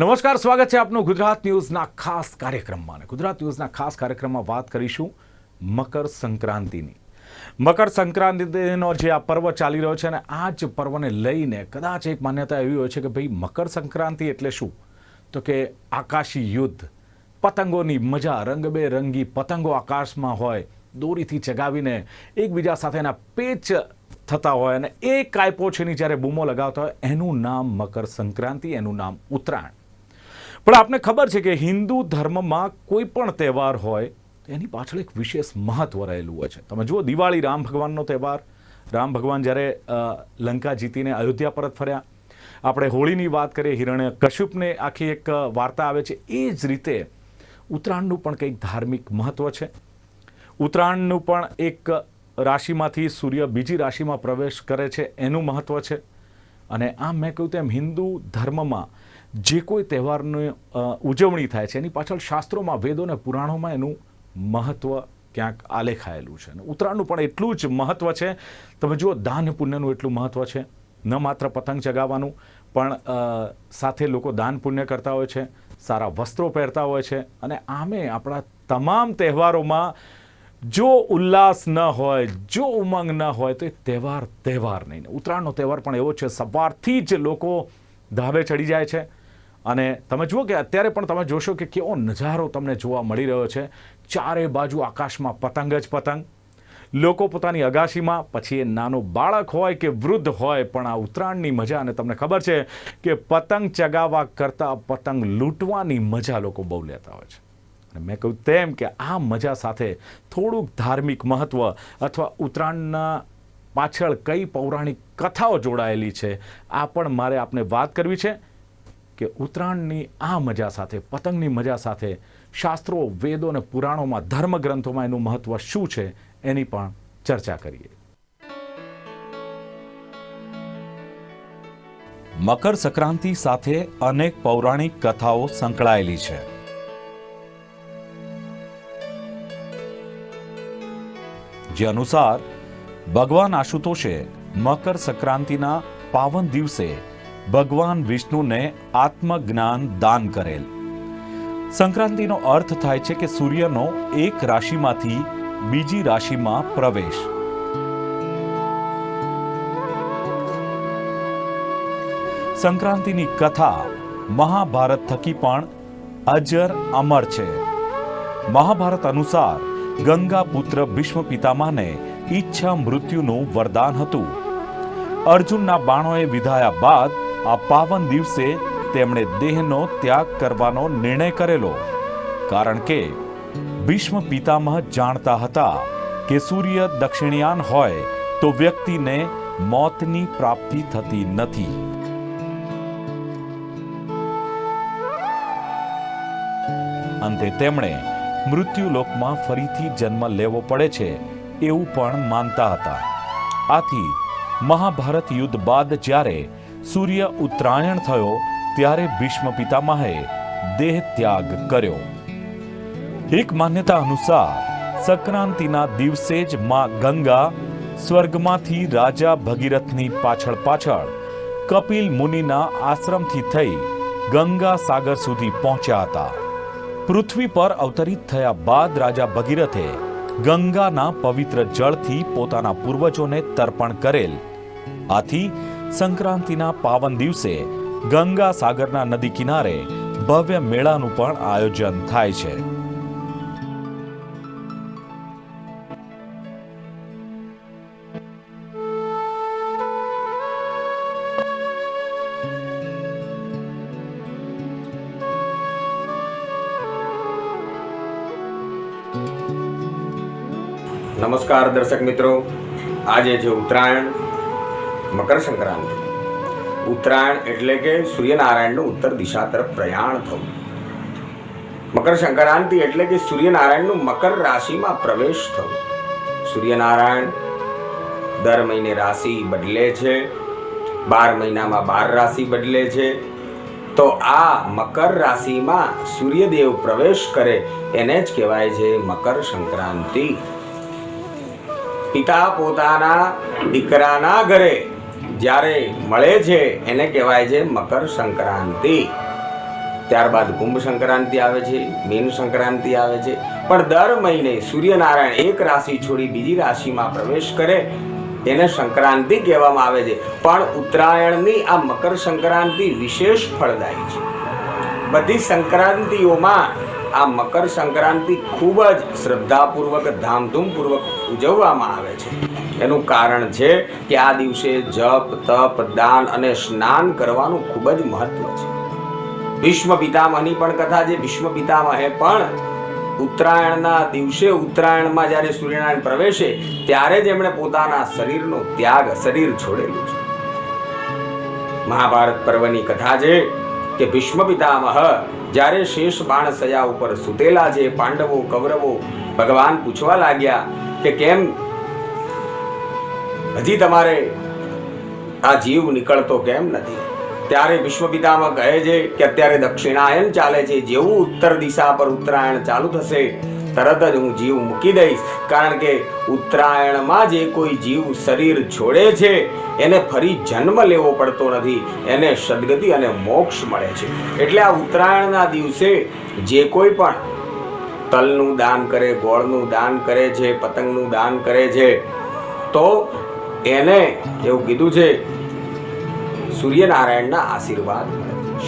નમસ્કાર, સ્વાગત છે આપનું ગુજરાત ન્યૂઝના ખાસ કાર્યક્રમમાં. ગુજરાત ન્યૂઝના ખાસ કાર્યક્રમમાં વાત કરીશું મકર સંક્રાંતિની. મકર સંક્રાંતિનો જે આ પર્વ ચાલી રહ્યો છે અને આ જ પર્વને લઈને કદાચ એક માન્યતા એવી હોય છે કે ભાઈ મકર સંક્રાંતિ એટલે શું? તો કે આકાશી યુદ્ધ, પતંગોની મજા, રંગબેરંગી પતંગો આકાશમાં હોય, દોરીથી ચગાવીને એકબીજા સાથેના પેચ થતા હોય અને એ કાયપોછીની જ્યારે બૂમો લગાવતા હોય, એનું નામ મકર સંક્રાંતિ, એનું નામ ઉત્તરાયણ. પણ આપને ખબર છે કે હિન્દુ ધર્મમાં કોઈ પણ તહેવાર હોય, એની પાછળ એક વિશેષ મહત્વ રહેલું હોય છે. તમે જુઓ, દિવાળી રામ ભગવાનનો તહેવાર. રામ ભગવાન જ્યારે લંકા જીતીને અયોધ્યા પરત ફર્યા. આપણે હોળીની વાત કરીએ, હિરણ્ય કશ્યપને આખી એક વાર્તા આવે છે. એ જ રીતે ઉત્તરાયણનું પણ કંઈક ધાર્મિક મહત્વ છે. ઉત્તરાયણનું પણ એક રાશિમાંથી સૂર્ય બીજી રાશિમાં પ્રવેશ કરે છે, એનું મહત્વ છે. અને આમ મેં કહ્યું તેમ, હિન્દુ ધર્મમાં જે કોઈ તહેવારની ઉજવણી થાય છે, એની પાછળ શાસ્ત્રોમાં, વેદો અને પુરાણોમાં એનું મહત્ત્વ ક્યાંક આલેખાયેલું છે. અને ઉત્તરાયણનું પણ એટલું જ મહત્ત્વ છે. તમે જુઓ, દાન પુણ્યનું એટલું મહત્ત્વ છે. ન માત્ર પતંગ ચગાવવાનું, પણ સાથે લોકો દાન પુણ્ય કરતા હોય છે, સારા વસ્ત્રો પહેરતા હોય છે. અને આમે આપણા તમામ તહેવારોમાં જો ઉલ્લાસ ન હોય, જો ઉમંગ ન હોય, તો એ તહેવાર તહેવાર નહીં. ઉત્તરાયણનો તહેવાર પણ એવો છે, સવારથી જ લોકો ધાબે ચડી જાય છે. અને તમે જુઓ કે અત્યારે પણ તમે જોશો કે કેવો નજારો તમને જોવા મળી રહ્યો છે. ચારે બાજુ આકાશમાં પતંગ જ પતંગ. લોકો પોતાની અગાશીમાં, પછી એ નાનો બાળક હોય કે વૃદ્ધ હોય, પણ આ ઉત્તરાયણની મજા, અને તમને ખબર છે કે પતંગ ચગાવવા કરતાં પતંગ લૂંટવાની મજા લોકો બહુ લેતા હોય છે. અને મેં કહ્યું તેમ કે આ મજા સાથે થોડુંક ધાર્મિક મહત્ત્વ અથવા ઉત્તરાયણના પાછળ કઈ પૌરાણિક કથાઓ જોડાયેલી છે, આ પણ મારે આપને વાત કરવી છે. કે ઉત્તરાયણની આ મજા સાથે, પતંગની મજા સાથે શાસ્ત્રો, વેદો અને પુરાણોમાં, ધર્મગ્રંથોમાં એનું મહત્વ શું છે એની પણ ચર્ચા કરીએ. મકર સંક્રાંતિ સાથે અનેક પૌરાણિક કથાઓ સંકળાયેલી છે. જે અનુસાર ભગવાન આશુતોષે મકર સંક્રાંતિના પાવન દિવસે ભગવાન વિષ્ણુને આત્મજ્ઞાન દાન કરેલ. સંક્રાંતિનો અર્થ થાય છે કે સૂર્યનો એક રાશિમાંથી બીજી રાશિમાં પ્રવેશ. સંક્રાંતિની કથા મહાભારત થકી પણ અજર અમર છે. મહાભારત અનુસાર ગંગા પુત્ર ભીષ્મ પિતામાને ઈચ્છા મૃત્યુનું વરદાન હતું. અર્જુનના બાણોએ વિધાયા બાદ આ પાવન દિવસે તેમણે દેહનો ત્યાગ કરવાનો નિર્ણય કરેલો. કારણ કે ભીષ્મ પિતામહ જાણતા હતા કે સૂર્ય દક્ષિણયાન હોય તો વ્યક્તિને મોતની પ્રાપ્તિ થતી નથી. અંતે તેમણે મૃત્યુલોકમાં ફરીથી જન્મ લેવો પડે છે એવું પણ માનતા હતા. આથી મહાભારત યુદ્ધ બાદ જ્યારે સૂર્ય ઉત્તરાયણ થયો ત્યારે ભીષ્મ પિતામહે દેહ ત્યાગ કર્યો. એક માન્યતા અનુસાર સંક્રાંતિના દિવસે જ માં ગંગા સ્વર્ગમાંથી રાજા ભગીરથની પાછળ પાછળ કપિલ મુનિના આશ્રમથી થઈ ગંગા સાગર સુધી પહોંચ્યા હતા. પૃથ્વી પર અવતરિત થયા બાદ રાજા ભગીરથે ગંગાના પવિત્ર જળથી પોતાના પૂર્વજોને તર્પણ કરેલ. આથી સંક્રાંતિના પાવન દિવસે ગંગા સાગરના નદી કિનારે ભવ્ય મેળાનું પણ આયોજન થાય છે. નમસ્કાર દર્શક મિત્રો. આજે છે ઉત્તરાયણ મકર સંક્રાંતિ ઉત્તરાયણ એટલે કે સૂર્યનારાયણનું ઉત્તર દિશા તરફ પ્રયાણ થવું. મકર સંક્રાંતિ એટલે કે સૂર્યનારાયણનું મકર રાશિમાં પ્રવેશ થવું. સૂર્યનારાયણ દર મહિને રાશિ બદલે છે, બાર મહિનામાં બાર રાશિ બદલે છે. તો આ મકર રાશિમાં સૂર્યદેવ પ્રવેશ કરે એને જ કહેવાય છે મકર સંક્રાંતિ પિતા પોતાના દીકરાના ઘરે જ્યારે મળે છે, એને કહેવાય છે મકર સંક્રાંતિ. ત્યારબાદ કુંભ સંક્રાંતિ આવે છે, મીન સંક્રાંતિ આવે છે. પણ દર મહિને સૂર્યનારાયણ એક રાશિ છોડી બીજી રાશિમાં પ્રવેશ કરે એને સંક્રાંતિ કહેવામાં આવે છે. પણ ઉત્તરાયણની આ મકર સંક્રાંતિ વિશેષ ફળદાયી છે. બધી સંક્રાંતિઓમાં આ મકર સંક્રાંતિ ખૂબ જ શ્રદ્ધાપૂર્વક, ધામધૂમપૂર્વક ઉજવવામાં આવે છે. એનું કારણ છે કે આ દિવસે જપ, તપ, દાન અને સ્નાન કરવાનું ખૂબ જ મહત્વ છે. ભીષ્મ પિતામહની પણ કથા છે. ભીષ્મ પિતામહે પણ ઉત્તરાયણના દિવસે ઉત્તરાયણમાં જ્યારે સૂર્યનારાયણ પ્રવેશે ત્યારે જ એમણે પોતાના શરીરનો ત્યાગ, શરીર છોડેલું છે. મહાભારત પર્વની કથા છે કે ભીષ્મ પિતામહ જ્યારે શેષ બાણ સયા ઉપર સુતેલા છે, પાંડવો, કૌરવો ભગવાન પૂછવા લાગ્યા કે કેમ હજી તમારે આ જીવ નીકળતો કેમ નથી? ત્યારે વિશ્વપિતામાં કહે છે કે અત્યારે દક્ષિણાયન ચાલે છે. જેવું ઉત્તર દિશા પર ઉત્તરાયણ ચાલુ થશે, તરત જ હું જીવ મૂકી દઈશ. કારણ કે ઉત્તરાયણમાં જે કોઈ જીવ શરીર છોડે છે, એને ફરી જન્મ લેવો પડતો નથી. એને સદગતિ અને મોક્ષ મળે છે. એટલે આ ઉત્તરાયણના દિવસે જે કોઈ પણ તલનું દાન કરે, ગોળનું દાન કરે છે, પતંગનું દાન કરે છે, તો એને એવું કીધું છે, સૂર્યનારાયણના આશીર્વાદ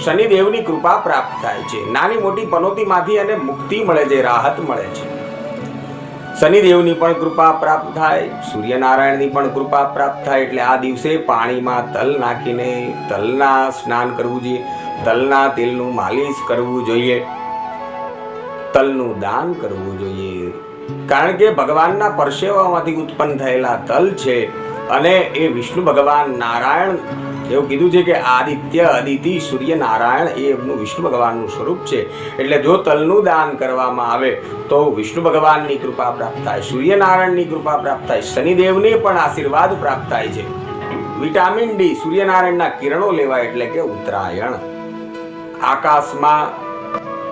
શનિદેવની કૃપા પ્રાપ્ત થાય છે. નાની મોટી પનોતીમાંથી એને મુક્તિ મળે છે, રાહત મળે છે. શનિદેવની પણ કૃપા પ્રાપ્ત થાય, સૂર્યનારાયણની પણ કૃપા પ્રાપ્ત થાય, એટલે આ દિવસે પાણીમાં તલ નાખીને તલના સ્નાન કરવું જોઈએ. તલના તેલનું માલિશ કરવું જોઈએ. તલનું દાન કરવું જોઈએ. કારણ કે ભગવાનના પરસેવામાંથી ઉત્પન્ન થયેલા તલ છે અને એ વિષ્ણુ ભગવાન નારાયણ, એવું કીધું છે કે આદિત્ય અદિતિ સૂર્ય નારાયણ એ એમનું વિષ્ણુ ભગવાનનું સ્વરૂપ છે. એટલે જો તલનું દાન કરવામાં આવે, તો વિષ્ણુ ભગવાનની કૃપા પ્રાપ્ત થાય, સૂર્યનારાયણની કૃપા પ્રાપ્ત થાય, શનિદેવને પણ આશીર્વાદ પ્રાપ્ત થાય છે. વિટામિન ડી સૂર્યનારાયણના કિરણો લેવા એટલે કે ઉત્તરાયણ. આકાશમાં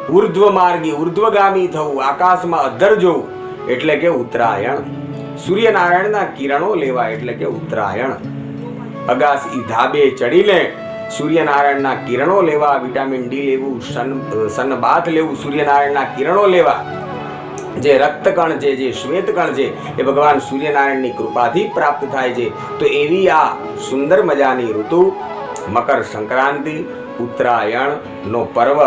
ઉર્ધ્વ માર્ગી ઉર્ધ્વગામી થવું, આકાશમાં અધર જવું એટલે કે ઉત્તરાયણ. સૂર્યનારાયણના કિરણો લેવા એટલે કે ઉત્તરાયણ. અગાસી ધાબે ચડીને સૂર્યનારાયણના કિરણો લેવા, વિટામિન ડી લેવું, સન, સનબાથ લેવું, સૂર્યનારાયણના કિરણો લેવા. જે રક્તકણ છે, જે શ્વેતકણ છે, એ ભગવાન સૂર્યનારાયણની કૃપાથી પ્રાપ્ત થાય છે. તો એવી આ સુંદર મજાની ઋતુ, મકર સંક્રાંતિ, ઉત્તરાયણનો પર્વ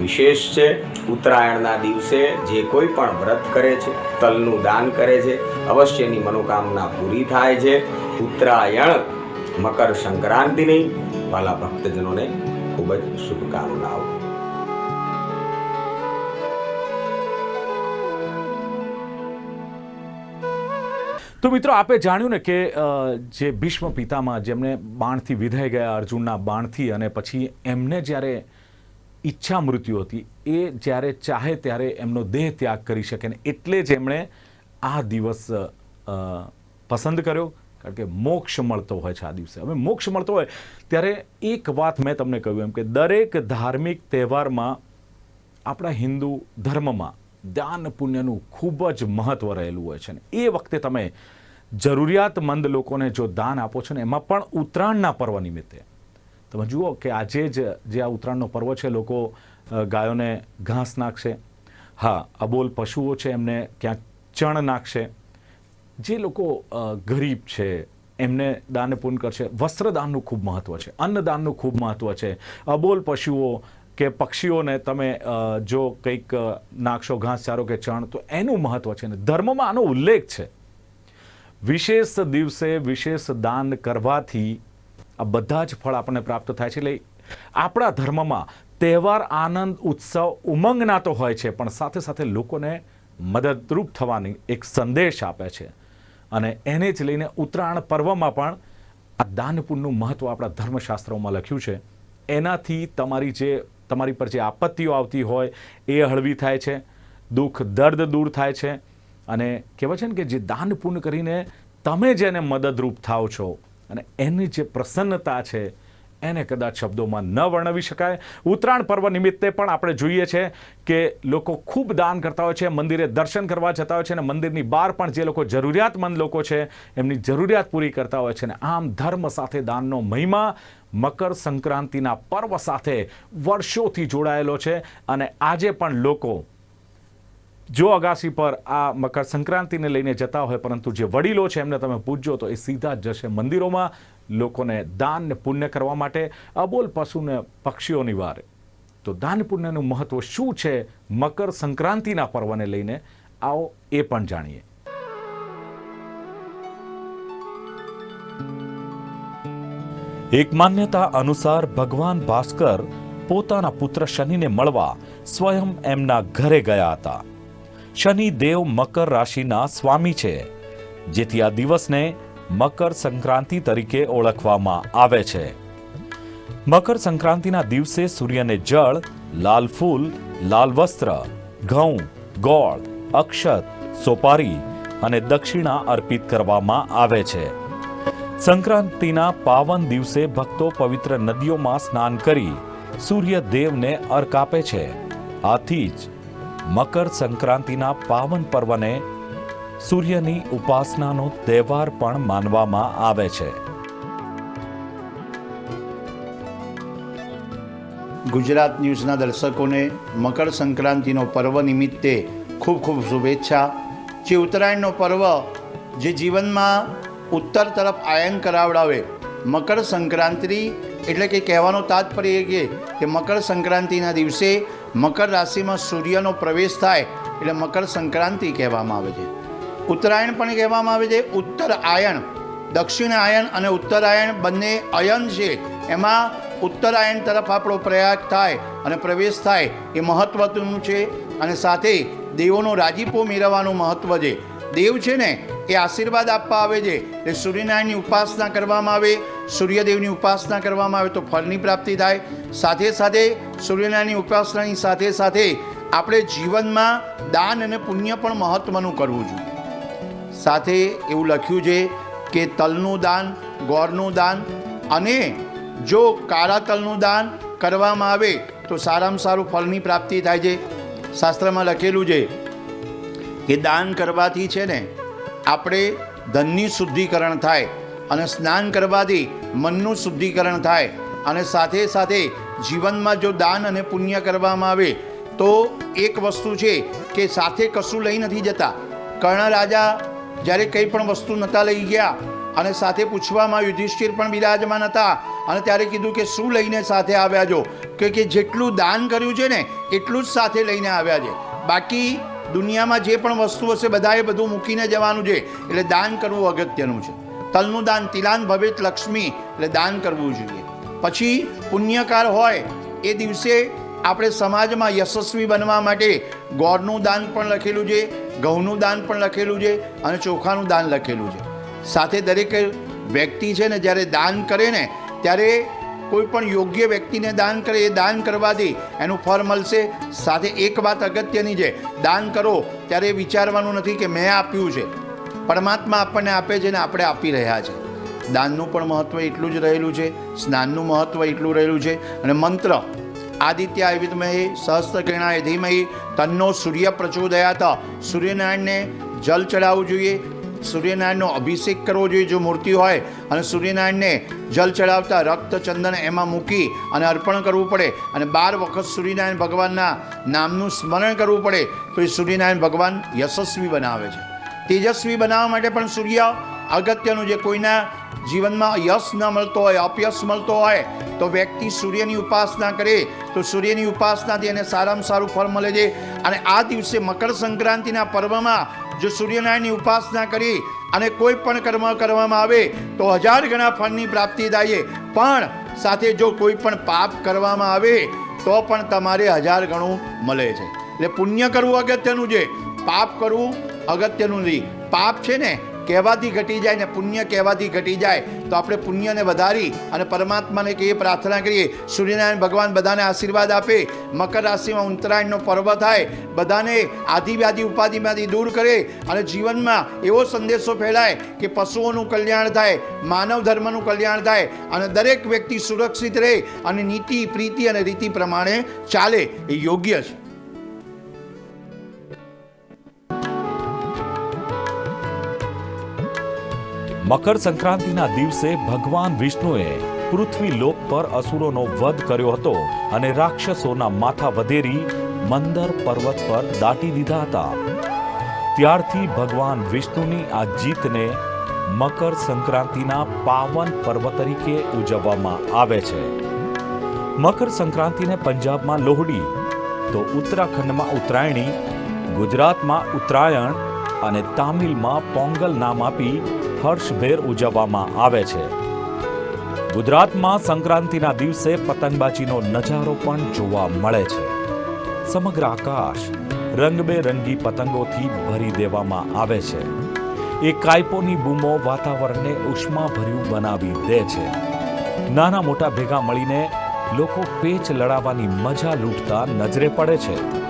વિશેષ છે. ઉત્તરાયણના દિવસે જે કોઈ પણ વ્રત કરે છે, તલનું દાન કરે છે, અવશ્યની મનોકામના પૂરી થાય છે. ઉત્તરાયણ, મકર સંક્રાંતિની વાલા ભક્તજનોને ખૂબ જ શુભકામનાઓ. તો મિત્રો, આપે જાણ્યું ને કે જે ભીષ્મ પિતામાં જેમને બાણથી વિધાઈ ગયા અર્જુનના બાણથી અને પછી એમને જ્યારે ઈચ્છા મૃત્યુ હતી. એ જ્યારે ચાહે ત્યારે એમનો દેહ ત્યાગ કરી શકે ને એટલે જ એમણે આ દિવસ પસંદ કર્યો. કારણ કે મોક્ષ મળતો હોય છે આ દિવસે. હવે મોક્ષ મળતો હોય ત્યારે એક વાત મેં તમને કહ્યું એમ કે દરેક ધાર્મિક તહેવારમાં આપણા હિન્દુ ધર્મમાં દાન પુણ્યનું ખૂબ જ મહત્વ રહેલું હોય છે ને. એ વખતે તમે જરૂરિયાતમંદ લોકોને જો દાન આપો છો ને, એમાં પણ ઉત્તરાયણના પર્વ નિમિત્તે તમે જુઓ કે આજે જ જે આ ઉત્તરાયણનો પર્વ છે, લોકો ગાયોને ઘાસ નાખશે. હા, અબોલ પશુઓ છે, એમને ક્યાંક ચણ નાખશે. જે લોકો ગરીબ છે, એમને દાન પુણ્ય કરશે. વસ્ત્રદાનનું ખૂબ મહત્ત્વ છે, અન્નદાનનું ખૂબ મહત્ત્વ છે. અબોલ પશુઓ કે પક્ષીઓને તમે જો કંઈક નાખશો નાખશો ઘાસચારો કે ચણ, તો એનું મહત્ત્વ છે ને ધર્મમાં આનો ઉલ્લેખ છે. વિશેષ દિવસે વિશેષ દાન કરવાથી આ બધા જ ફળ આપણને પ્રાપ્ત થાય છે. એટલે આપણા ધર્મમાં તહેવાર, આનંદ, ઉત્સવ ઉમંગના તો હોય છે, પણ સાથે સાથે લોકોને મદદરૂપ થવાની એક સંદેશ આપે છે. અને એને જ લઈને ઉત્તરાયણ પર્વમાં પણ આ દાન પુણ્યનું મહત્વ આપણા ધર્મશાસ્ત્રોમાં લખ્યું છે. એનાથી તમારી જે, તમારી પર જે આપત્તિઓ આવતી હોય, એ હળવી થાય છે, દુઃખ, દર્દ દૂર થાય છે. અને કહેવાય છે ને કે જે દાન પુણ્ય કરીને તમે જેને મદદરૂપ થાવ છો અને એની જે પ્રસન્નતા છે, એને કદાચ શબ્દોમાં ન વર્ણવી શકાય. ઉત્તરાયણ પર્વ નિમિત્તે પણ આપણે જોઈએ છે કે લોકો ખૂબ દાન કરતા હોય છે, મંદિરે દર્શન કરવા જતા હોય છે અને મંદિરની બહાર પણ જે લોકો જરૂરિયાતમંદ લોકો છે, એમની જરૂરિયાત પૂરી કરતા હોય છે અને આમ ધર્મ સાથે દાનનો મહિમા મકર સંક્રાંતિના પર્વ સાથે વર્ષોથી જોડાયેલો છે અને આજે પણ લોકો જો અગાસી પર આ મકર સંક્રાંતિને લઈને જતા હોય, પરંતુ જે વડીલો છે એમને તમે પૂછજો તો એ સીધા જશે મંદિરોમાં લોકોને દાન ને પુણ્ય કરવા માટે. અબોલ પશુને પક્ષીઓની વારે. તો દાન પુણ્યનું મહત્વ શું છે મકર સંક્રાંતિના પર્વને લઈને? આવો એ પણ જાણીએ. એક માન્યતા અનુસાર ભગવાન ભાસ્કર પોતાના પુત્ર શનિને મળવા સ્વયં એમના ઘરે ગયા હતા. શનિ દેવ મકર રાશિના સ્વામી છે, જેથી આ દિવસને મકર સંક્રાંતિ તરીકે ઓળખવામાં આવે છે. મકર સંક્રાંતિના દિવસે સૂર્યને જળ, લાલ ફૂલ, લાલ વસ્ત્ર, ઘઉં, ગોળ, અક્ષત, સોપારી અને દક્ષિણા અર્પિત કરવામાં આવે છે. સંક્રાંતિના પાવન દિવસે ભક્તો પવિત્ર નદીઓમાં સ્નાન કરી સૂર્ય દેવને અર્ક આપે છે. આથી જ મકર સંક્રાંતિના પાવન પર્વને સૂર્યની ઉપાસનાનો તહેવાર પણ માનવામાં આવે છે. ગુજરાત ન્યૂઝના દર્શકોને મકર સંક્રાંતિનો પર્વ નિમિત્તે ખૂબ ખૂબ શુભેચ્છા. જે ઉત્તરાયણનો પર્વ જે જીવનમાં ઉત્તર તરફ આયન કરાવડાવે. મકર સંક્રાંતિ એટલે કે કહેવાનો તાત્પર્ય કે મકર સંક્રાંતિના દિવસે મકર રાશિમાં સૂર્યનો પ્રવેશ થાય એટલે મકર સંક્રાંતિ કહેવામાં આવે છે. ઉત્તરાયણ પણ કહેવામાં આવે છે. ઉત્તર આયણ, દક્ષિણ આયન અને ઉત્તરાયણ બંને અયન છે. એમાં ઉત્તરાયણ તરફ આપણો પ્રયાગ થાય અને પ્રવેશ થાય એ મહત્ત્વનું છે. અને સાથે દેવોનો રાજીપો મેળવવાનું મહત્ત્વ છે. દેવ છે ને એ આશીર્વાદ આપવા આવે છે. એટલે સૂર્યનારાયણની ઉપાસના કરવામાં આવે. સૂર્યદેવની ઉપાસના કરવામાં આવે તો ફળની પ્રાપ્તિ થાય. સાથે સાથે સૂર્યનારાયણની ઉપાસનાની સાથે સાથે આપણે જીવનમાં દાન અને પુણ્ય પણ મહત્વનું કરવું જોઈએ. સાથે એવું લખ્યું છે કે તલનું દાન, ગોળનું દાન અને જો કાળા તલનું દાન કરવામાં આવે તો સારામાં સારું ફળની પ્રાપ્તિ થાય છે. શાસ્ત્રમાં લખેલું છે કે દાન કરવાથી છે ને, આપણે ધનની શુદ્ધિકરણ થાય અને સ્નાન કરવાથી મનનું શુદ્ધિકરણ થાય અને સાથે સાથે જીવનમાં જો દાન અને પુણ્ય કરવામાં આવે, તો એક વસ્તુ છે કે સાથે કશું લઈ નથી જતા. કર્ણ રાજા જ્યારે કંઈ પણ વસ્તુ નહોતા લઈ ગયા અને સાથે પૂછવામાં યુધિષ્ઠિર પણ બિરાજમાન હતા અને ત્યારે કીધું કે શું લઈને સાથે આવ્યા છો? કે કે જેટલું દાન કર્યું છે ને, એટલું જ સાથે લઈને આવ્યા છે. બાકી દુનિયામાં જે પણ વસ્તુ હશે બધાએ બધું મૂકીને જવાનું છે. એટલે દાન કરવું અગત્યનું છે. તલનું દાન તિલાન ભવિત લક્ષ્મી એટલે દાન કરવું જોઈએ. પછી પુણ્યકાર હોય, એ દિવસે આપણે સમાજમાં યશસ્વી બનવા માટે ગોળનું દાન પણ લખેલું છે, ઘઉંનું દાન પણ લખેલું છે અને ચોખાનું દાન લખેલું છે. સાથે દરેક વ્યક્તિ છે ને, જ્યારે દાન કરે ને, ત્યારે કોઈ પણ યોગ્ય વ્યક્તિને દાન કરે, એ દાન કરવાથી એનું ફળ મળશે. સાથે એક વાત અગત્યની છે, દાન કરો, ત્યારે વિચારવાનું નથી કે મેં આપ્યું છે. પરમાત્મા આપણને આપે છે ને આપણે આપી રહ્યા છે. દાનનું પણ મહત્ત્વ એટલું જ રહેલું છે, સ્નાનનું મહત્ત્વ એટલું રહેલું છે અને મંત્ર, આદિત્ય આયુર્વેદમય, સહસ્ત્ર કિરણાય ધીમહી તન્નો સૂર્ય પ્રચોદયાત, સૂર્યનારાયણને જલ ચડાવવું જોઈએ, સૂર્યનારાયણનો અભિષેક કરવો જોઈએ જો મૂર્તિ હોય અને સૂર્યનારાયણને જલ ચડાવતા રક્ત, ચંદન એમાં મૂકી અને અર્પણ કરવું પડે અને બાર વખત સૂર્યનારાયણ ભગવાનના નામનું સ્મરણ કરવું પડે તો એ સૂર્યનારાયણ ભગવાન યશસ્વી બનાવે છે. તેજસ્વી બનાવવા માટે પણ સૂર્ય અગત્યનું જે કોઈના જીવનમાં યશ ન મળતો હોય, અપયશ મળતો હોય, તો વ્યક્તિ સૂર્યની ઉપાસના કરે, તો સૂર્યની ઉપાસનાથી એને સારામાં સારું ફળ મળે છે. અને આ દિવસે મકર સંક્રાંતિના પર્વમાં જો સૂર્યનારાયણની ઉપાસના કરી અને કોઈ પણ કર્મ કરવામાં આવે, તો હજાર ગણા ફળની પ્રાપ્તિ થાય પણ સાથે જો કોઈ પણ પાપ કરવામાં આવે, તો પણ તમારે હજાર ગણું મળે છે. એટલે પુણ્ય કરવું અગત્યનું છે. પાપ કરવું અગત્યનું નથી પાપ છે ને, કહેવાથી ઘટી જાય ને પુણ્ય કહેવાથી ઘટી જાય, તો આપણે પુણ્યને વધારી અને પરમાત્માને કહીએ પ્રાર્થના કરીએ, સૂર્યનારાયણ ભગવાન બધાને આશીર્વાદ આપે, મકર રાશિમાં ઉત્તરાયણનો પર્વ થાય, બધાને આદિવ્યાધિ ઉપાધિમાંથી દૂર કરે અને જીવનમાં એવો સંદેશો ફેલાય કે પશુઓનું કલ્યાણ થાય, માનવ ધર્મનું કલ્યાણ થાય અને દરેક વ્યક્તિ સુરક્ષિત રહે અને નીતિ, પ્રીતિ અને રીતિ પ્રમાણે ચાલે એ યોગ્ય છે. મકર સંક્રાંતિના દિવસે ભગવાન વિષ્ણુએ પૃથ્વી લોક પર અસુરોનો વધ કર્યો હતો અને રાક્ષસોના માથા વધેરી મંદર પર્વત પર દાટી દીધા હતા. ત્યારથી ભગવાન વિષ્ણુની આ જીતને મકર સંક્રાંતિના પાવન પર્વ તરીકે ઉજવવામાં આવે છે. મકર સંક્રાંતિને પંજાબમાં લોહડી, તો ઉત્તરાખંડમાં ઉત્તરાયણી, ગુજરાતમાં ઉત્તરાયણ અને તામિલમાં પોંગલ નામ આપી હર્ષભેર ઉજવવામાં આવે છે. ગુજરાતમાં સંક્રાંતિના દિવસે પતંગબાજીનો નજારો પણ જોવા મળે છે. સમગ્ર આકાશ રંગબેરંગી પતંગોથી ભરી દેવામાં આવે છે. એ કાયપોની બૂમો વાતાવરણને ઉષ્માભર્યું બનાવી દે છે. નાના મોટા ભેગા મળીને લોકો પેચ લડાવવાની મજા લૂંટતા નજરે પડે છે.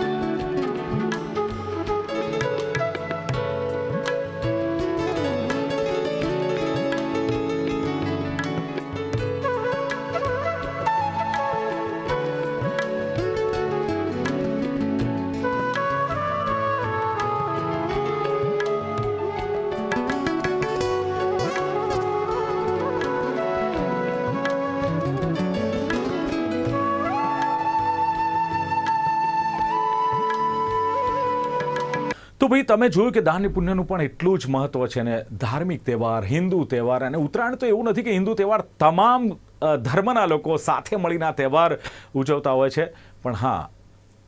તો ભાઈ તમે જોયું કે દાન પુણ્યનું પણ એટલું જ મહત્વ છે ને? ધાર્મિક તહેવાર, હિન્દુ તહેવાર અને ઉત્તરાયણ તો એવું નથી કે હિન્દુ તહેવાર તમામ ધર્મના લોકો સાથે મળીને તહેવાર ઉજવતા હોય છે. પણ હા,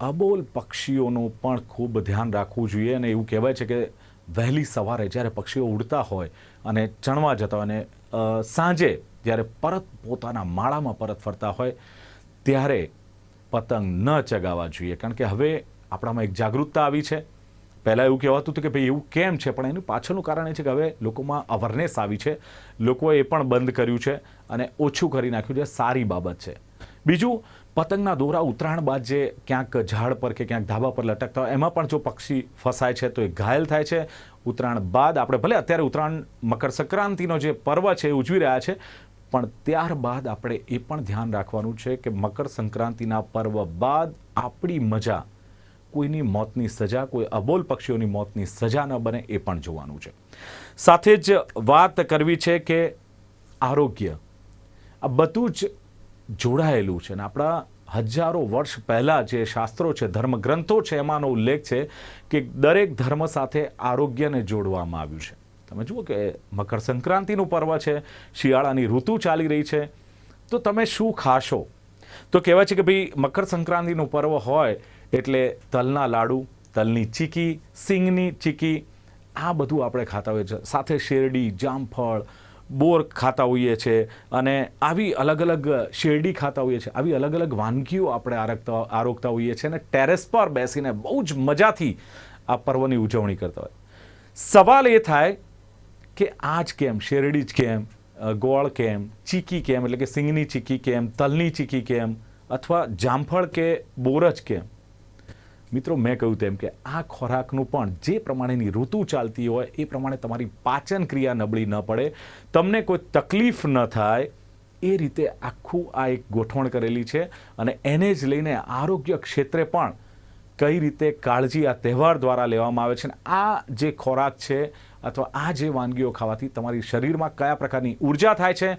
અબોલ પક્ષીઓનું પણ ખૂબ ધ્યાન રાખવું જોઈએ અને એવું કહેવાય છે કે વહેલી સવારે જ્યારે પક્ષીઓ ઉડતા હોય અને ચણવા જતા હોય અને સાંજે જ્યારે પરત પોતાના માળામાં પરત ફરતા હોય, ત્યારે પતંગ ન ચગાવવા જોઈએ. કારણ કે હવે આપણામાં એક જાગૃતતા આવી છે. પહેલાં એવું કહેવાતું હતું કે ભાઈ એવું કેમ છે? પણ એનું પાછળનું કારણ એ છે કે હવે લોકોમાં અવરનેસ આવી છે. લોકોએ એ પણ બંધ કર્યું છે અને ઓછું કરી નાખ્યું છે. સારી બાબત છે. બીજું, પતંગના દોરા ઉત્તરાયણ બાદ જે ક્યાંક ઝાડ પર કે ક્યાંક ધાબા પર લટકતા હોય, એમાં પણ જો પક્ષી ફસાય છે તો એ ઘાયલ થાય છે. ઉત્તરાયણ બાદ આપણે ભલે અત્યારે ઉત્તરાયણ મકર સંક્રાંતિનો જે પર્વ છે એ ઉજવી રહ્યા છે, પણ ત્યારબાદ આપણે એ પણ ધ્યાન રાખવાનું છે કે મકર સંક્રાંતિના પર્વ બાદ આપણી મજા કોઈની મોતની સજા, કોઈ અબોલ પક્ષીઓની મોતની સજા ન બને એ પણ જોવાનું છે. સાથે જ વાત કરવી છે કે આરોગ્ય. આ બધું જ જોડાયેલું છે અને આપણા હજારો વર્ષ પહેલાં જે શાસ્ત્રો છે, ધર્મગ્રંથો છે, એમાંનો ઉલ્લેખ છે કે દરેક ધર્મ સાથે આરોગ્યને જોડવામાં આવ્યું છે. તમે જુઓ કે મકર સંક્રાંતિનું પર્વ છે, શિયાળાની ઋતુ ચાલી રહી છે. તો તમે શું ખાશો? તો કહેવાય છે કે ભાઈ મકર સંક્રાંતિનું પર્વ હોય એટલે તલના લાડુ, તલની ચીકી, સિંગની ચીકી, આ બધું આપણે ખાતા હોઈએ છીએ. સાથે શેરડી, જામફળ, બોર ખાતા હોઈએ છીએ અને આવી અલગ અલગ શેરડી ખાતા હોઈએ છીએ. આવી અલગ અલગ વાનગીઓ આપણે આરગતા આરોગતા હોઈએ છીએ અને ટેરેસ પર બેસીને બહુ જ મજાથી આ પર્વની ઉજવણી કરતા હોય. સવાલ એ થાય કે આ જ કેમ, શેરડી જ કેમ ગોળ કેમ, ચીકી કેમ, એટલે કે સિંગની ચીકી કેમ, તલની ચીકી કેમ, અથવા જામફળ કે બોર જ કેમ? મિત્રો, મેં કહ્યું તેમ કે આ ખોરાકનું પણ જે પ્રમાણેની ઋતુ ચાલતી હોય, એ પ્રમાણે તમારી પાચન ક્રિયા નબળી ન પડે. તમને કોઈ તકલીફ ન થાય, એ રીતે આખું આ એક ગોઠવણ કરેલી છે અને એને જ લઈને આરોગ્ય ક્ષેત્રે પણ કઈ રીતે કાળજી આ તહેવાર દ્વારા લેવામાં આવે છે અને આ જે ખોરાક છે અથવા આ જે વાનગીઓ ખાવાથી તમારી શરીરમાં કયા પ્રકારની ઊર્જા થાય છે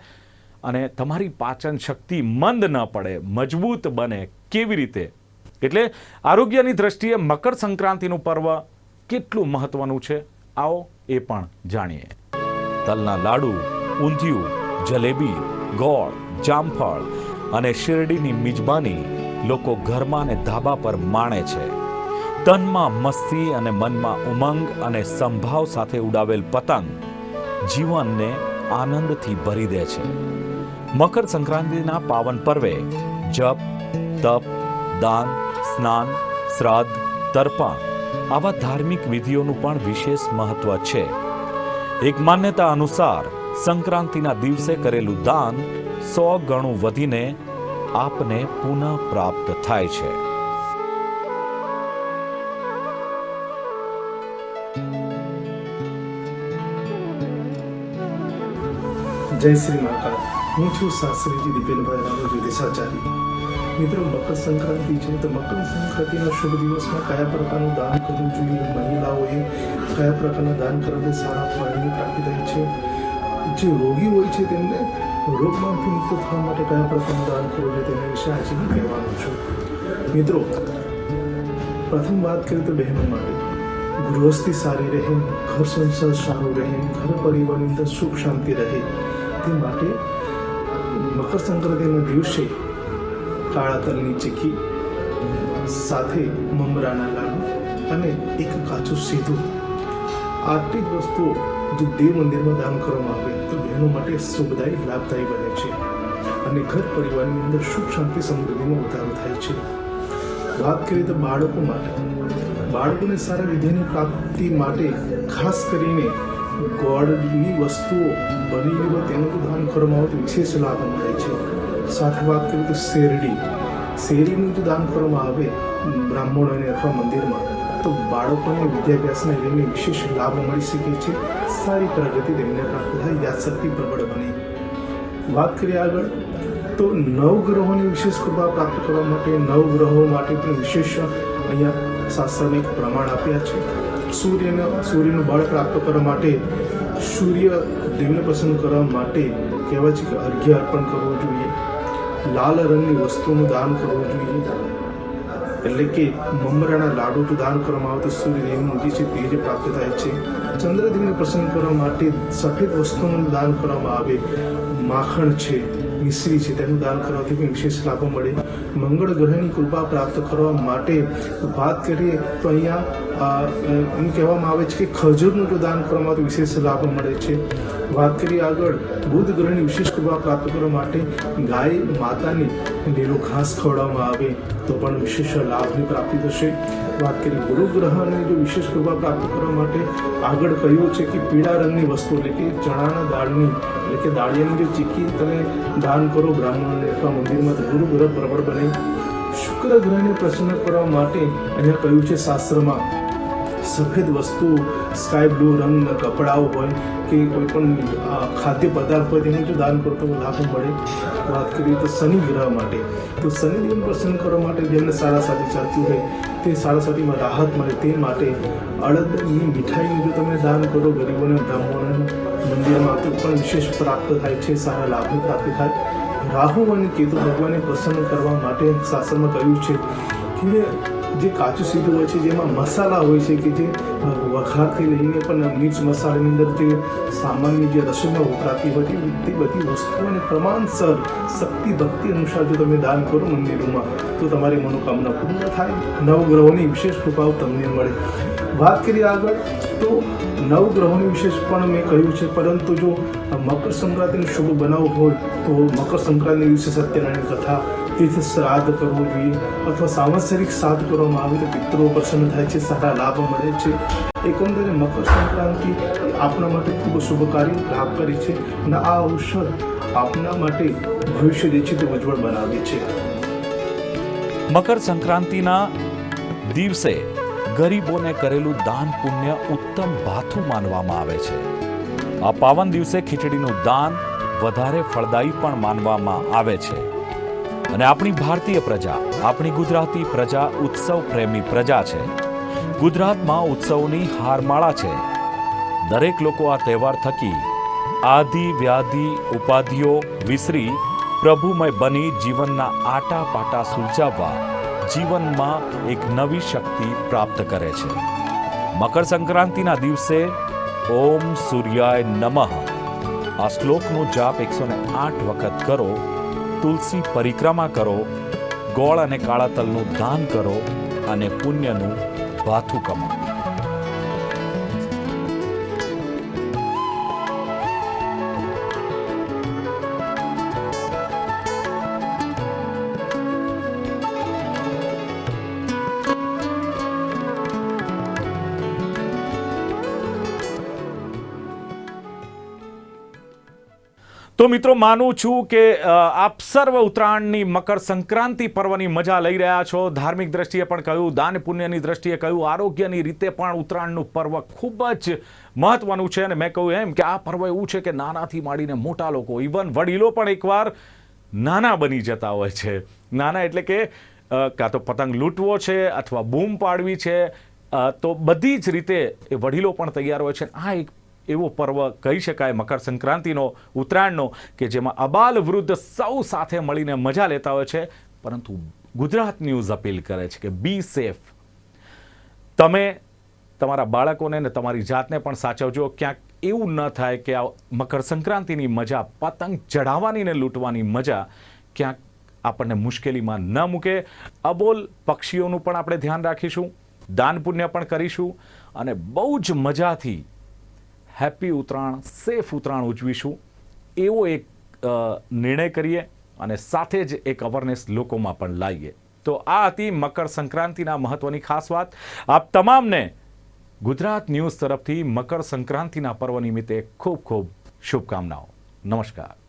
અને તમારી પાચન શક્તિ મંદ ન પડે, મજબૂત બને, કેવી રીતે? એટલે આરોગ્યની દ્રષ્ટિએ મકર સંક્રાંતિનું પર્વ કેટલું મહત્વનું છે? આવો એ પણ જાણીએ. તલના લાડુ, ઊંધિયું, જલેબી, ગોળ, જામફળ અને શેરડીની મિજબાની લોકો ઘરમાં અને ધાબા પર માણે છે. તનમાં મસ્તી અને મનમાં ઉમંગ અને સંભાવ સાથે ઉડાવેલ પતંગ જીવનને આનંદથી ભરી દે છે. મકર સંક્રાંતિના પાવન પર્વે જપ, તપ, દાન સ્નાન, શ્રાદ્ધ, તર્પણ આવા ધાર્મિક વિધિઓનું પણ વિશેષ મહત્વ છે. એક માન્યતા અનુસાર સંક્રાંતિના દિવસે કરેલું દાન સો ગણું વધીને આપને પુનઃ પ્રાપ્ત થાય છે. જય શ્રી માતા. હું છું શાસ્ત્રીજી દીપેનભાઈ રામજી દેશાચાર્ય મિત્રો, મકર સંક્રાંતિ છે. તો મકર સંક્રાંતિના શુભ દિવસમાં કયા પ્રકારનું દાન કરવું જોઈએ? મહિલાઓએ કયા પ્રકારના દાન કરવાથી સારા ફળની પ્રાપ્તિ થાય છે. જે રોગી હોય છે તેમને રોગમાંથી મુક્ત થવા માટે કયા પ્રકારનું દાન કરવું જોઈએ તેના વિશે આજે હું કહેવાનું છું. મિત્રો, પ્રથમ વાત કરીએ તો બહેનો માટે. ગૃહસ્થિ સારી રહે, ઘર સંસાર સારું રહે, ઘર પરિવારની અંદર સુખ શાંતિ રહે. તે માટે મકર સંક્રાંતિના દિવસે કાળા તલની ચીકી સાથે મમરાના લાડુ અને એક કાચું સીધું. આર્થિક વસ્તુઓ જો દેવ મંદિરમાં દાન કરવામાં આવે તો બહેનો માટે શુભદાયી લાભદાયી બને છે. અને ઘર પરિવારની અંદર સુખ, શાંતિ, સમૃદ્ધિમાં વધારો થાય છે. વાત કરીએ તો બાળકો માટે. બાળકોને સારા વિદ્યાની પ્રાપ્તિ માટે ખાસ કરીને ગોળની વસ્તુઓ બની તેનું દાન કરવામાં આવે તો વિશેષ લાભ મળે છે. સાથે વાત કરીએ તો શેરડી શેરડીનું જો દાન કરવામાં આવે બ્રાહ્મણોને અથવા મંદિરમાં તો બાળકોને વિદ્યાભ્યાસને લઈને વિશેષ લાભ મળી શકે છે સારી પ્રગતિ તેમને પ્રાપ્ત થાય યાદશક્તિ પ્રબળ બને વાત કરીએ આગળ તો નવગ્રહોની વિશેષ કૃપા પ્રાપ્ત કરવા માટે નવગ્રહો માટે પણ વિશેષ અહીંયા શાસ્ત્રને પ્રમાણ આપ્યા છે સૂર્યને સૂર્યનું બળ પ્રાપ્ત કરવા માટે સૂર્ય દેવને પસંદ કરવા માટે કહેવાય છે કે અર્ઘ્ય અર્પણ કરવું જોઈએ લાલ રંગની વસ્તુનું દાન કરવું જોઈએ. એટલે કે મમરાના લાડુનું દાન કરવામાં આવે તો સૂર્યદેવનું જે છે, તેજ પ્રાપ્ત થાય છે. ચંદ્રદેવને પ્રસન્ન કરવા માટે સફેદ વસ્તુનું દાન કરવામાં આવે. માખણ છે. મિશ્રી છે. તેનું દાન કરવાથી પણ વિશેષ લાભો મળે. મંગળ ગ્રહની કૃપા પ્રાપ્ત કરવા માટે વાત કરીએ તો અહીંયા એમ કહેવામાં આવે છે કે ખજૂરનું જો દાન કરવામાં તો વિશેષ લાભ મળે છે. વાત કરીએ આગળ. બુધ ગ્રહની વિશેષ કૃપા પ્રાપ્ત કરવા માટે ગાય માતાને લીલું ઘાસ ખવડાવવામાં આવે તો પણ વિશેષ લાભની પ્રાપ્તિ થશે. વાત કરીએ ગુરુ ગ્રહને જો વિશેષ કૃપા પ્રાપ્ત કરવા માટે આગળ કહ્યું છે કે પીળા રંગની વસ્તુ એટલે કે ચણાના દાળની, એટલે કે દાળિયાની જે ચીકી તમે દાન કરો બ્રાહ્મણને અથવા મંદિરમાં ગુરુ ગ્રહ પ્રબળ બને. શુક્ર ગ્રહને પ્રસન્ન કરવા માટે અહીંયા કહ્યું છે શાસ્ત્રમાં, સફેદ વસ્તુ, સ્કાય બ્લુ રંગના કપડાઓ હોય કે કોઈ પણ ખાદ્ય પદાર્થ હોય તેને જો દાન કરતો લાભ મળે, વાત કરીએ તો શનિ ગ્રહ માટે. તો શનિદેવને પ્રસન્ન કરવા માટે જેમને સારા સાથી ચાલતું હોય, તે સારા સાથેમાં રાહત મળે તે માટે અડદની મીઠાઈનું જો તમે દાન કરો, ગરીબોને, બ્રાહ્મણોને, મંદિરમાં તો પણ વિશેષ પ્રાપ્ત થાય છે, સારા લાભની પ્રાપ્તિ થાય. રાહુ અને કેતુ ભગવાનને પ્રસન્ન કરવા માટે શાસ્ત્રમાં કહ્યું છે કે જે કાચું સીધું હોય છે, જેમાં મસાલા હોય છે કે જે વઘારથી લઈને પણ મિર્ચ મસાલાની અંદર જે સામાન્ય જે રસોઈમાં વપરાતી હોય તે બધી વસ્તુઓને પ્રમાણસર શક્તિ, ભક્તિ અનુસાર જો તમે દાન કરો મંદિરોમાં, તો તમારી મનોકામના પૂર્ણ થાય. નવગ્રહોની વિશેષ કૃપાઓ તમને મળે. વાત કરીએ આગળ, તો નવગ્રહોની વિશેષ પણ મેં કહ્યું છે, પરંતુ જો મકર સંક્રાંતિનો શુભ બનાવ હોય, તો મકર સંક્રાંતિ દિવસે સત્યનારાયણ કથા તીર્થ શ્રાદ્ધ કરવું જોઈએ અથવા સાંવત્સરિક શ્રાદ્ધ કરવામાં આવે તો પિત્રો પ્રસન્ન થાય છે, સારા લાભ મળે છે. એકંદરે મકર સંક્રાંતિ આપણા માટે ખૂબ શુભકારી લાભકારી છે અને આ અવસર આપના માટે ભવિષ્ય જે છે તે ઉજ્જવળ બનાવે છે. મકર સંક્રાંતિના દિવસે ગરીબોને કરેલું દાન પુણ્ય ઉત્તમ ભાથું માનવામાં આવે છે. આ પાવન દિવસે ખીચડીનું દાન વધારે ફળદાયી પણ માનવામાં આવે છે. અને આપણી ભારતીય પ્રજા, આપણી ગુજરાતી પ્રજા, ઉત્સવ પ્રેમી પ્રજા છે. ગુજરાતમાં ઉત્સવની હારમાળા છે. દરેક લોકો આ તહેવાર થકી આદિ, વ્યાધિ, ઉપાધિઓ વિસરી પ્રભુમય બની જીવનના આટા પાટા સુલઝાવવા જીવનમાં એક નવી શક્તિ પ્રાપ્ત કરે છે. મકર સંક્રાંતિના દિવસે ઓમ સૂર્યાય નમઃ. આ શ્લોકનો જાપ એકસો આઠ વખત કરો. તુલસી પરિક્રમા કરો ગોળ અને કાળા તલનું દાન કરો અને પુણ્યનું ભાથું કમાવો. તો મિત્રો માનું છું કે આપ સર્વ ઉત્તરાયણની મકર સંક્રાંતિ પર્વની મજા લઈ રહ્યા છો. ધાર્મિક દ્રષ્ટિએ પણ કહ્યું, દાન પુણ્યની દ્રષ્ટિએ કહ્યું, આરોગ્યની રીતે પણ ઉત્તરાયણનું પર્વ ખૂબ જ મહત્વનું છે. અને મેં કહ્યું એમ કે આ પર્વ એવું છે કે નાનાથી માંડીને મોટા લોકો, ઇવન વડીલો પણ એકવાર નાના બની જતા હોય છે. નાના એટલે કે કાં તો પતંગ લૂંટવો છે અથવા બૂમ પાડવી છે. તો બધી જ રીતે એ વડીલો પણ તૈયાર હોય છે. આ એક એવો પર્વ કહી શકાય મકર સંક્રાંતિનો ઉત્તરાયણનો, કે જેમાં અબાલ વૃદ્ધ સૌ સાથે મળીને મજા લેતા હોય છે. પરંતુ ગુજરાત ન્યૂઝ અપીલ કરે છે કે બી સેફ તમે તમારા બાળકોને ને તમારી જાતને પણ સાચવજો. ક્યાંક એવું ન થાય કે આ મકર સંક્રાંતિની મજા પતંગ ચઢાવવાની ને લૂંટવાની મજા ક્યાંક આપણને મુશ્કેલીમાં ન મૂકે. અબોલ પક્ષીઓનું પણ આપણે ધ્યાન રાખીશું. દાન પુણ્ય પણ કરીશું. અને બહુ જ મજાથી હેપી ઉત્તરાયણ, સેફ ઉત્તરાયણ ઉજવીશું. એવો એક નિર્ણય કરીએ અને સાથે જ એક અવેરનેસ લોકોમાં પણ લાવીએ. તો આ હતી મકર સંક્રાંતિના મહત્વની ખાસ વાત. આપ તમામને ગુજરાત ન્યૂઝ તરફથી મકર સંક્રાંતિના પર્વ નિમિત્તે ખૂબ ખૂબ શુભકામનાઓ. નમસ્કાર.